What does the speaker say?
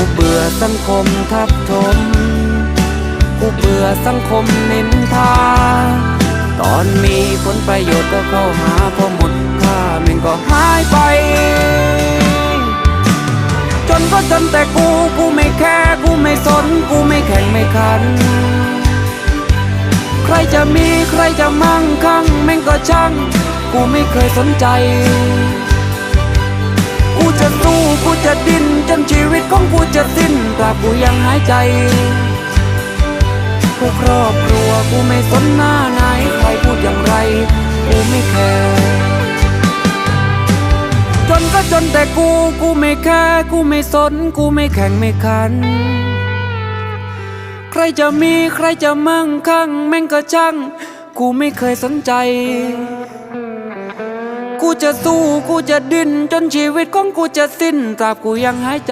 กูเบื่อสังคมทับถม กูเบื่อสังคมนินทา ตอนมีผลประโยชน์ก็เข้าหาพอหมดค่าม่งก็หายไป จนก็จนแต่กู กูไม่แคร์กูไม่สน กูไม่แข่งไม่ขัน ใครจะมีใครจะมั่งคั่งแม่งก็ช่าง กูไม่เคยสนใจ กูจะสู้กูจะดิ้นจนชีวิ จะสิ้นตราบกูยังหายใจกูครอบครัวกูไม่สนหน้าไหนใครพูดอย่างไรกูไม่แคร์จนก็จนแต่กูกูไม่แคร์กูไม่สนกูไม่แข่งไม่ขัน ใครจะมีใครจะมั่งคั่งแม่งก็ช่างกูไม่เคยสนใจ กูจะสู้กูจะดิ้นจนชีวิตของกูจะสิ้นตราบกูยังหายใจ